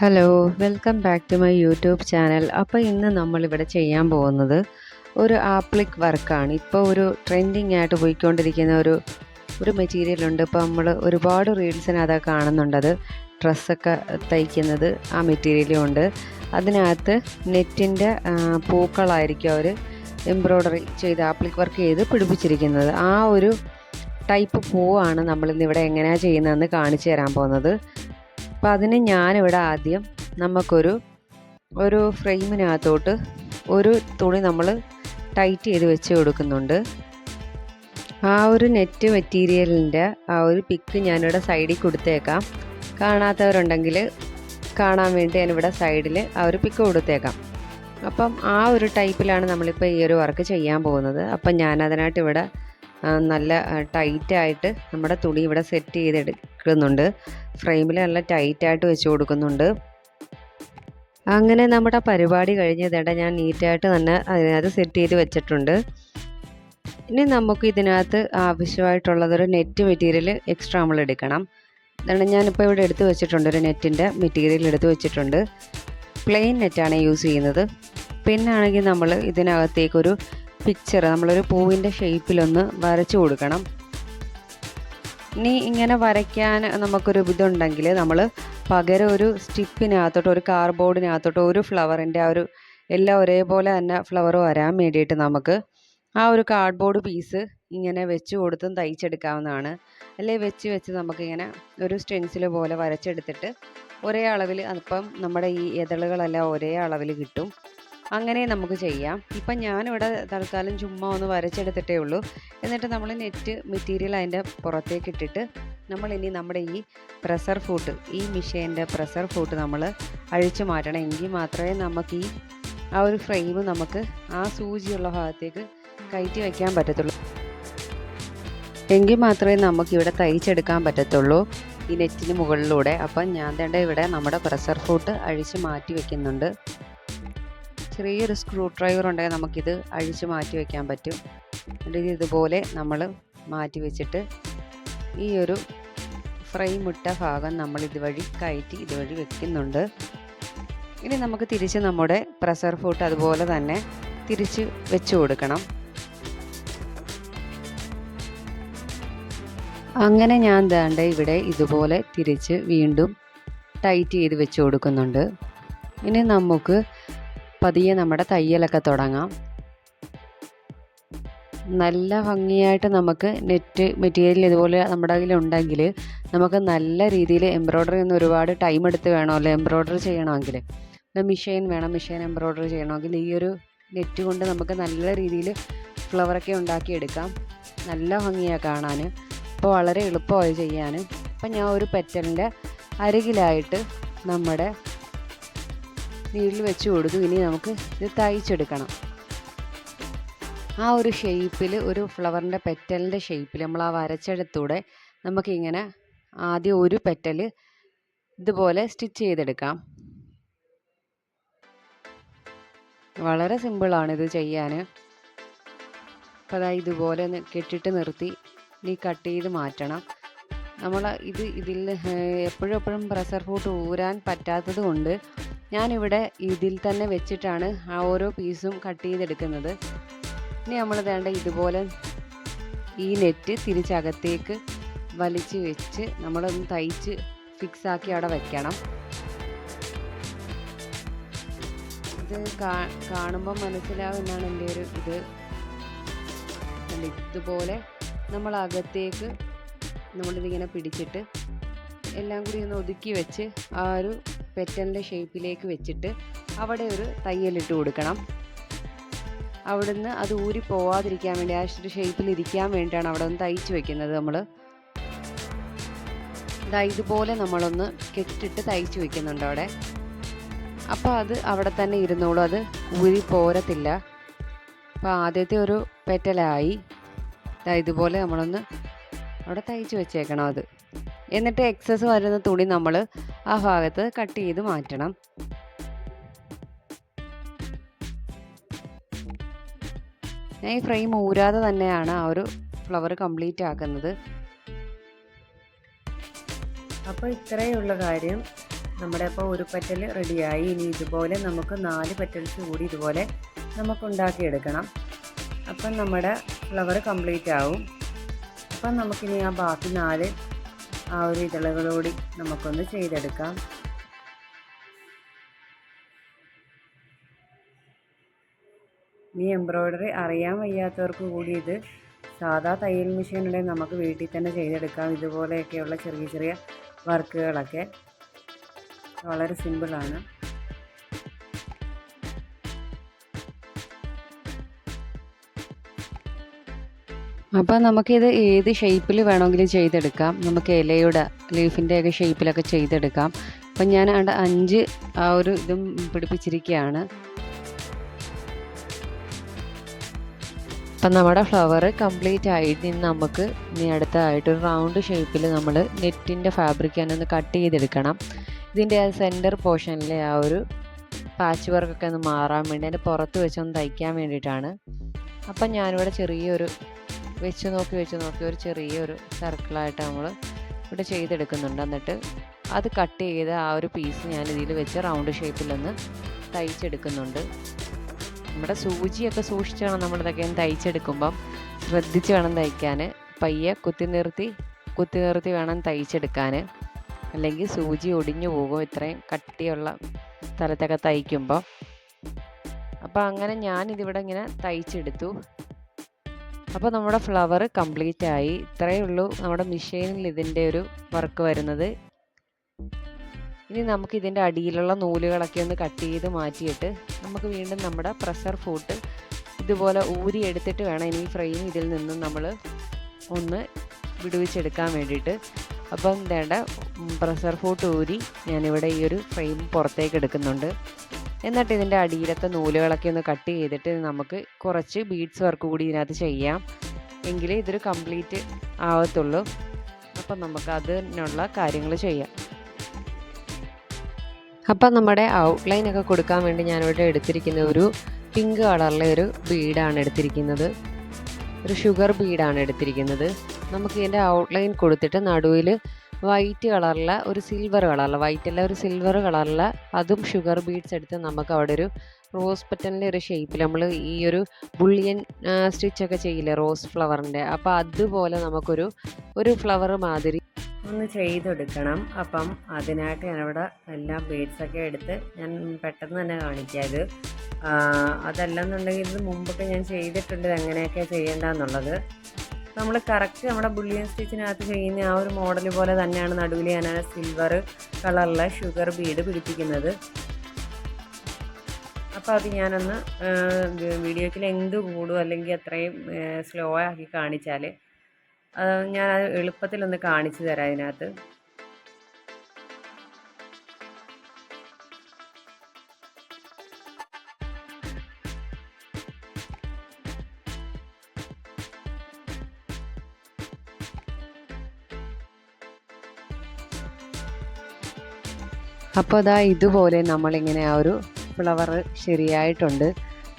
Hello welcome back to my YouTube channel അപ്പോൾ ഇന്ന് നമ്മളിവിടെ ചെയ്യാൻ പോകുന്നത് ഒരു ആപ്ലിക് വർക്കാണ് ഇപ്പോൾ ഒരു ട്രെൻഡിങ് ആയിട്ട് പോയിക്കൊണ്ടിരിക്കുന്ന ഒരു ഒരു മെറ്റീരിയൽ ഉണ്ട്. ഇപ്പോൾ നമ്മൾ ഒരുപാട് റീൽസിനകത്ത് കാണുന്നുണ്ടത് ഡ്രസ്സൊക്കെ തയ്ക്കുന്നത് ആ മെറ്റീരിയലും ഉണ്ട്. അതിനകത്ത് നെറ്റിന്റെ പൂക്കളായിരിക്കും അവർ എംബ്രോയ്ഡറി ചെയ്ത് ആപ്ലിക് വർക്ക് ചെയ്ത് പിടിപ്പിച്ചിരിക്കുന്നത്. ആ ഒരു ടൈപ്പ് പൂവാണ് നമ്മളിന്ന് ഇവിടെ എങ്ങനെയാണ് ചെയ്യുന്നതെന്ന് കാണിച്ചു തരാൻ പോകുന്നത്. അപ്പോൾ അതിന് ഞാനിവിടെ ആദ്യം നമുക്കൊരു ഒരു ഫ്രെയിമിനകത്തോട്ട് ഒരു തുണി നമ്മൾ ടൈറ്റ് ചെയ്ത് വെച്ച് കൊടുക്കുന്നുണ്ട്. ആ ഒരു നെറ്റ് മെറ്റീരിയലിന്റെ ആ ഒരു പിക്ക് ഞാനിവിടെ സൈഡിൽ കൊടുത്തേക്കാം. കാണാത്തവരുണ്ടെങ്കിൽ കാണാൻ വേണ്ടി ഞാനിവിടെ സൈഡിൽ ആ ഒരു പിക്ക് കൊടുത്തേക്കാം. അപ്പം ആ ഒരു ടൈപ്പിലാണ് നമ്മളിപ്പോൾ ഈ ഒരു വർക്ക് ചെയ്യാൻ പോകുന്നത്. അപ്പം ഞാനതിനായിട്ട് ഇവിടെ നല്ല ടൈറ്റായിട്ട് നമ്മുടെ തുണി ഇവിടെ സെറ്റ് ചെയ്തെടുക്കുന്നുണ്ട്. ഫ്രെയിമിൽ നല്ല ടൈറ്റായിട്ട് വെച്ച് കൊടുക്കുന്നുണ്ട്. അങ്ങനെ നമ്മുടെ പരിപാടി കഴിഞ്ഞതേടെ ഞാൻ നീറ്റായിട്ട് തന്നെ അതിനകത്ത് സെറ്റ് ചെയ്ത് വെച്ചിട്ടുണ്ട്. ഇനി നമുക്ക് ഇതിനകത്ത് ആവശ്യമായിട്ടുള്ളതൊരു നെറ്റ് മെറ്റീരിയൽ എക്സ്ട്രാ നമ്മൾ എടുക്കണം. അതാണ് ഞാനിപ്പോൾ ഇവിടെ എടുത്ത് വെച്ചിട്ടുണ്ട് ഒരു നെറ്റിന്റെ മെറ്റീരിയൽ എടുത്ത് വെച്ചിട്ടുണ്ട്. പ്ലെയിൻ നെറ്റാണ് യൂസ് ചെയ്യുന്നത്. പിന്നാണെങ്കിൽ നമ്മൾ ഇതിനകത്തേക്കൊരു പിക്ചർ നമ്മളൊരു പൂവിന്റെ ഷേപ്പിലൊന്ന് വരച്ചു കൊടുക്കണം. ഇനി ഇങ്ങനെ വരയ്ക്കാൻ നമുക്കൊരു ഇതുണ്ടെങ്കിൽ നമ്മൾ പകരം ഒരു സ്റ്റിപ്പിനകത്തോട്ട് ഒരു കാർഡ്ബോർഡിനകത്തോട്ട് ഒരു ഫ്ലവറിന്റെ ആ ഒരു എല്ലാം ഒരേപോലെ തന്നെ ഫ്ലവർ വരാൻ വേണ്ടിയിട്ട് നമുക്ക് ആ ഒരു കാർഡ്ബോർഡ് പീസ് ഇങ്ങനെ വെച്ച് കൊടുത്തും തയ്ച്ചെടുക്കാവുന്നതാണ്. അല്ലെങ്കിൽ വെച്ച് വെച്ച് നമുക്കിങ്ങനെ ഒരു സ്റ്റെൻസിൽ പോലെ വരച്ചെടുത്തിട്ട് ഒരേ അളവിൽ അപ്പം നമ്മുടെ ഈ ഇതളുകളെല്ലാം ഒരേ അളവിൽ കിട്ടും. അങ്ങനെ നമുക്ക് ചെയ്യാം. ഇപ്പം ഞാനിവിടെ തൽക്കാലം ചുമ്മാ ഒന്ന് വരച്ചെടുത്തിട്ടേ ഉള്ളൂ. എന്നിട്ട് നമ്മൾ നെറ്റ് മെറ്റീരിയൽ അതിന്റെ പുറത്തേക്ക് ഇട്ടിട്ട് നമ്മൾ ഇനി നമ്മുടെ ഈ പ്രഷർ ഫൂട്ട് ഈ മിഷീന്റെ പ്രഷർ ഫൂട്ട് നമ്മൾ അഴിച്ചു മാറ്റണം. എങ്കിൽ മാത്രമേ നമുക്ക് ഈ ആ ഒരു ഫ്രെയിം നമുക്ക് ആ സൂചിയുള്ള ഭാഗത്തേക്ക് കയറ്റി വയ്ക്കാൻ പറ്റത്തുള്ളൂ. എങ്കിൽ മാത്രമേ നമുക്കിവിടെ തയ്ച്ചെടുക്കാൻ പറ്റത്തുള്ളൂ ഈ നെറ്റിന് മുകളിലൂടെ. അപ്പം ഞാൻ തേണ്ട ഇവിടെ നമ്മുടെ പ്രഷർ ഫൂട്ട് അഴിച്ച് മാറ്റി വെക്കുന്നുണ്ട്. ചെറിയൊരു സ്ക്രൂ ഡ്രൈവർ ഉണ്ടെങ്കിൽ നമുക്കിത് അഴിച്ച് മാറ്റി വയ്ക്കാൻ പറ്റും. എന്നിട്ട് ഇതുപോലെ നമ്മൾ മാറ്റി വെച്ചിട്ട് ഈ ഒരു ഫ്രെയിം ഇട്ട ഭാഗം നമ്മൾ ഇതുവഴി കയറ്റി ഇതുവഴി വെക്കുന്നുണ്ട്. ഇനി നമുക്ക് തിരിച്ച് നമ്മുടെ പ്രഷർ ഫുട്ട് അതുപോലെ തന്നെ തിരിച്ച് വെച്ച് കൊടുക്കണം. അങ്ങനെ ഞാൻ ദാണ്ട് ഇവിടെ ഇതുപോലെ തിരിച്ച് വീണ്ടും ടൈറ്റ് ചെയ്ത് വെച്ച് കൊടുക്കുന്നുണ്ട്. ഇനി നമുക്ക് പതിയെ നമ്മുടെ തയ്യലൊക്കെ തുടങ്ങാം. നല്ല ഭംഗിയായിട്ട് നമുക്ക് നെറ്റ് മെറ്റീരിയൽ ഇതുപോലെ നമ്മുടെ കയ്യിലുണ്ടെങ്കിൽ നമുക്ക് നല്ല രീതിയിൽ എംബ്രോയ്ഡറി ഒന്നും ഒരുപാട് ടൈം എടുത്ത് വേണമല്ലോ എംബ്രോയ്ഡറി ചെയ്യണമെങ്കിൽ. മിഷീൻ വേണം മിഷീൻ എംബ്രോയ്ഡറി ചെയ്യണമെങ്കിൽ ഈ ഒരു നെറ്റ് കൊണ്ട് നമുക്ക് നല്ല രീതിയിൽ ഫ്ലവറൊക്കെ ഉണ്ടാക്കിയെടുക്കാം നല്ല ഭംഗിയാണ് കാണാൻ അപ്പോൾ വളരെ എളുപ്പമായി ചെയ്യാൻ അപ്പം ഞാൻ ഒരു പെറ്റലിന്റെ അരികിലായിട്ട് നമ്മുടെ നീഡിൽ വെച്ച് കൊടുത്തു. ഇനി നമുക്ക് ഇത് തയ്ച്ചെടുക്കണം. ആ ഒരു ഷേപ്പിൽ ഒരു ഫ്ലവറിന്റെ പെറ്റലിന്റെ ഷേപ്പിൽ നമ്മൾ ആ വരച്ചെടുത്തൂടെ നമുക്കിങ്ങനെ ആദ്യം ഒരു പെറ്റൽ ഇതുപോലെ സ്റ്റിച്ച് ചെയ്തെടുക്കാം. വളരെ സിമ്പിളാണ് ഇത് ചെയ്യാൻ അപ്പോൾ അതാ ഇതുപോലെ കെട്ടിട്ട് നിർത്തി. ഇനി കട്ട് ചെയ്ത് മാറ്റണം. നമ്മൾ ഇത് ഇതിൽ എപ്പോഴും എപ്പോഴും പ്രഷർ ഫൂട്ട് ഊരാൻ പറ്റാത്തത് കൊണ്ട് ഞാനിവിടെ ഇതിൽ തന്നെ വെച്ചിട്ടാണ് ആ ഓരോ പീസും കട്ട് ചെയ്തെടുക്കുന്നത്. ഇനി നമ്മൾ വേണ്ട ഇതുപോലെ ഈ നെറ്റ് തിരിച്ചകത്തേക്ക് വലിച്ച് വെച്ച് നമ്മളൊന്ന് തയ്ച്ച് ഫിക്സ് ആക്കി അവിടെ വെക്കണം. ഇത് കാണുമ്പോൾ മനസ്സിലാവും എന്നാണ് എന്റെ ഒരു ഇത്. ഇതുപോലെ നമ്മൾ അകത്തേക്ക് നമ്മളിതിങ്ങനെ പിടിച്ചിട്ട് എല്ലാം കൂടി ഒന്ന് ഒതുക്കി വെച്ച് ആ ഒരു പെറ്റലിന്റെ ഷേപ്പിലേക്ക് വെച്ചിട്ട് അവിടെ ഒരു തയ്യലിട്ട് കൊടുക്കണം. അവിടുന്ന് അത് ഊരി പോവാതിരിക്കാൻ വേണ്ടി ആ ഒരു ഷേപ്പിൽ ഇരിക്കാൻ വേണ്ടിയാണ് അവിടെ ഒന്ന് തയ്ച്ച് വെക്കുന്നത് നമ്മൾ ഇതാ ഇതുപോലെ നമ്മളൊന്ന് കെട്ടിട്ട് തയ്ച്ച് വെക്കുന്നുണ്ട് അവിടെ. അപ്പോൾ അത് അവിടെ തന്നെ ഇരുന്നോളൂ. അത് ഊരി പോരത്തില്ല. അപ്പോൾ ആദ്യത്തെ ഒരു പെറ്റലായി. ഇതാ ഇതുപോലെ നമ്മളൊന്ന് അവിടെ തയ്ച്ച് വെച്ചേക്കണം അത്. എന്നിട്ട് എക്സസ് വരുന്ന തുണി നമ്മൾ ആ ഭാഗത്ത് കട്ട് ചെയ്ത് മാറ്റണം. ഞാൻ ഈ ഫ്രെയിം ഊരാതെ തന്നെയാണ് ആ ഒരു ഫ്ലവർ കംപ്ലീറ്റ് ആക്കുന്നത്. അപ്പോൾ ഇത്രയുള്ള കാര്യം. നമ്മുടെ അപ്പോൾ ഒരു പറ്റൽ റെഡിയായി ഇനി ഇതുപോലെ നമുക്ക് നാല് പറ്റൽസ് കൂടി ഇതുപോലെ നമുക്ക് ഉണ്ടാക്കിയെടുക്കണം. അപ്പം നമ്മുടെ ഫ്ലവർ കംപ്ലീറ്റ് ആവും. അപ്പം നമുക്കിനി ആ ബാക്കി നാല് ആ ഒരു ഇതളകളോടി നമുക്കൊന്ന് ചെയ്തെടുക്കാം. ഈ എംബ്രോയ്ഡറി അറിയാൻ വയ്യാത്തവർക്ക് കൂടി ഇത് സാധാ തയ്യൽ മെഷീനിടെ നമുക്ക് വീട്ടിൽ തന്നെ ചെയ്തെടുക്കാം. ഇതുപോലെയൊക്കെയുള്ള ചെറിയ ചെറിയ വർക്കുകളൊക്കെ വളരെ സിമ്പിളാണ്. അപ്പോൾ നമുക്കിത് ഏത് ഷേപ്പിൽ വേണമെങ്കിലും ചെയ്തെടുക്കാം. നമുക്ക് ഇലയുടെ ലീഫിന്റെയൊക്കെ ഷേപ്പിലൊക്കെ ചെയ്തെടുക്കാം. അപ്പം ഞാൻ അവിടെ അഞ്ച് ആ ഒരു ഇതും പിടിപ്പിച്ചിരിക്കുകയാണ് അപ്പം നമ്മുടെ ഫ്ലവർ കംപ്ലീറ്റ് ആയിട്ട് നിന്ന് നമുക്ക് ഇനി അടുത്തതായിട്ട് ഒരു റൗണ്ട് ഷേപ്പിൽ നമ്മൾ നെറ്റിന്റെ ഫാബ്രിക് തന്നെ ഒന്ന് കട്ട് ചെയ്തെടുക്കണം. ഇതിന്റെ ആ സെന്റർ പോർഷനിലെ ആ ഒരു പാച്ച് വർക്കൊക്കെ ഒന്ന് മാറാൻ വേണ്ടി അതിന്റെ പുറത്ത് വെച്ചൊന്ന് തയ്ക്കാൻ വേണ്ടിയിട്ടാണ്. അപ്പം ഞാനിവിടെ ചെറിയൊരു വെച്ച് നോക്കി വെച്ച് നോക്കി ഒരു ചെറിയൊരു സർക്കിളായിട്ട് നമ്മൾ ഇവിടെ ചെയ്തെടുക്കുന്നുണ്ട്. എന്നിട്ട് അത് കട്ട് ചെയ്ത് ആ ഒരു പീസ് ഞാൻ ഇതിൽ വെച്ച് റൗണ്ട് ഷേപ്പിലൊന്ന് തയ്ച്ചെടുക്കുന്നുണ്ട്. നമ്മുടെ സൂചിയൊക്കെ സൂക്ഷിച്ച് വേണം നമ്മളിതൊക്കെ തയ്ച്ചെടുക്കുമ്പം. ശ്രദ്ധിച്ച് വേണം തയ്ക്കാൻ പയ്യെ കുത്തി നിർത്തി കുത്തി നിർത്തി വേണം തയ്ച്ചെടുക്കാൻ അല്ലെങ്കിൽ സൂചി ഒടിഞ്ഞു പോകും ഇത്രയും കട്ടിയുള്ള സ്ഥലത്തൊക്കെ തയ്ക്കുമ്പോൾ അപ്പോൾ അങ്ങനെ ഞാനിതിവിടെ ഇങ്ങനെ തയ്ച്ചെടുത്തു. അപ്പോൾ നമ്മുടെ ഫ്ലവർ കംപ്ലീറ്റ് ആയി. ഇത്രയേ ഉള്ളൂ നമ്മുടെ മെഷീനിൽ ഇതിന്റെ ഒരു വർക്ക് വരുന്നത്. ഇനി നമുക്ക് ഇതിന്റെ അടിയിലുള്ള നൂലുകളൊക്കെ ഒന്ന് കട്ട് ചെയ്ത് മാറ്റിയിട്ട് നമുക്ക് വീണ്ടും നമ്മുടെ പ്രഷർ ഫൂട്ട് ഇതുപോലെ ഊരി എടുത്തിട്ട് വേണം ഇനി ഫ്രെയിം ഇതിൽ നിന്നും നമ്മൾ ഒന്ന് വിടുവിച്ചെടുക്കാൻ വേണ്ടിയിട്ട്. അപ്പം വേണ്ട പ്രഷർ ഫൂട്ട് ഊരി ഞാനിവിടെ ഈ ഒരു ഫ്രെയിം പുറത്തേക്ക് എടുക്കുന്നുണ്ട്. എന്നിട്ട് ഇതിന്റെ അടിയിലത്തെ നൂലുകളൊക്കെ ഒന്ന് കട്ട് ചെയ്തിട്ട് നമുക്ക് കുറച്ച് ബീഡ്സ് വർക്ക് കൂടി ഇതിനകത്ത് ചെയ്യാം. എങ്കിലേ ഇതൊരു കംപ്ലീറ്റ് ആവത്തുള്ളൂ. അപ്പം നമുക്ക് അതിനുള്ള കാര്യങ്ങൾ ചെയ്യാം. അപ്പം നമ്മുടെ ഔട്ട്ലൈൻ ഒക്കെ കൊടുക്കാൻ വേണ്ടി ഞാനിവിടെ എടുത്തിരിക്കുന്ന ഒരു പിങ്ക് കളറിലെ ഒരു ബീഡാണ് എടുത്തിരിക്കുന്നത്. ഒരു ഷുഗർ ബീഡാണ് എടുത്തിരിക്കുന്നത്. നമുക്ക് ഇതിന്റെ ഔട്ട്ലൈൻ കൊടുത്തിട്ട് നടുവിൽ വൈറ്റ് കളറിലെ ഒരു സിൽവർ കളറിലെ വൈറ്റ് അല്ല ഒരു സിൽവർ കളറിലെ അതും ഷുഗർ ബീഡ്സ് എടുത്ത് നമുക്ക് അവിടെ ഒരു റോസ് പറ്റലിന്റെ ഒരു ഷേപ്പിൽ നമ്മൾ ഈ ഒരു ബുള്ളിയൻ സ്റ്റിച്ചൊക്കെ ചെയ്യില്ലേ റോസ് ഫ്ലവറിന്റെ അപ്പോൾ അതുപോലെ നമുക്കൊരു ഒരു ഫ്ലവർ മാതിരി ഒന്ന് ചെയ്തെടുക്കണം. അപ്പം അതിനായിട്ട് ഞാനിവിടെ എല്ലാ ബീഡ്സൊക്കെ എടുത്ത് ഞാൻ പെട്ടെന്ന് തന്നെ കാണിക്കാം ഇത്. അതല്ലെന്നുണ്ടെങ്കിൽ ഇത് മുമ്പൊക്കെ ഞാൻ ചെയ്തിട്ടുണ്ട്. എങ്ങനെയൊക്കെ ചെയ്യേണ്ടതെന്നുള്ളത്. നമ്മൾ കറക്റ്റ് നമ്മുടെ ബുള്ളിയൻ സ്റ്റിച്ചിനകത്ത് ചെയ്യുന്ന ആ ഒരു മോഡൽ പോലെ തന്നെയാണ് നടുവിൽ ഞാൻ സിൽവർ കളറിലെ ഷുഗർ ബീഡ് പിടിപ്പിക്കുന്നത്. അപ്പോൾ അത് ഞാനൊന്ന് വീഡിയോയ്ക്ക് ലെങ്ത് കൂടും അല്ലെങ്കിൽ അത്രയും സ്ലോ ആക്കി കാണിച്ചാൽ ഞാൻ എളുപ്പത്തിലൊന്ന് കാണിച്ചു തരാം ഇതിനകത്ത് അപ്പോൾ അതാ ഇതുപോലെ നമ്മളിങ്ങനെ ആ ഒരു ഫ്ലവർ ശരിയായിട്ടുണ്ട്.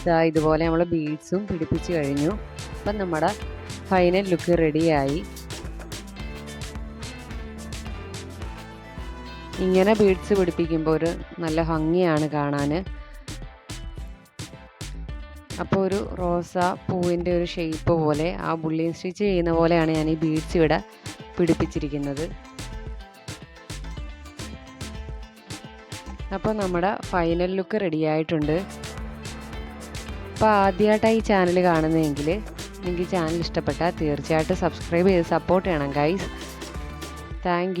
ഇതാ ഇതുപോലെ നമ്മൾ ബീഡ്സും പിടിപ്പിച്ച് കഴിഞ്ഞു. അപ്പം നമ്മുടെ ഫൈനൽ ലുക്ക് റെഡിയായി ഇങ്ങനെ ബീഡ്സ് പിടിപ്പിക്കുമ്പോൾ ഒരു നല്ല ഭംഗിയാണ് കാണാൻ അപ്പോൾ ഒരു റോസ പൂവിന്റെ ഒരു ഷേപ്പ് പോലെ ആ ബുള്ളിയൻ സ്റ്റിച്ച് ചെയ്യുന്ന പോലെയാണ് ഞാൻ ഈ ബീഡ്സ് ഇവിടെ പിടിപ്പിച്ചിരിക്കുന്നത്. അപ്പോൾ നമ്മുടെ ഫൈനൽ ലുക്ക് റെഡി ആയിട്ടുണ്ട്. അപ്പോൾ ആദ്യമായിട്ടാണ് ഈ ചാനൽ കാണുന്നതെങ്കിൽ നിങ്ങൾക്ക് ചാനൽ ഇഷ്ടപ്പെട്ടാൽ തീർച്ചയായിട്ടും സബ്സ്ക്രൈബ് ചെയ്ത് സപ്പോർട്ട് ചെയ്യണം ഗൈസ് താങ്ക്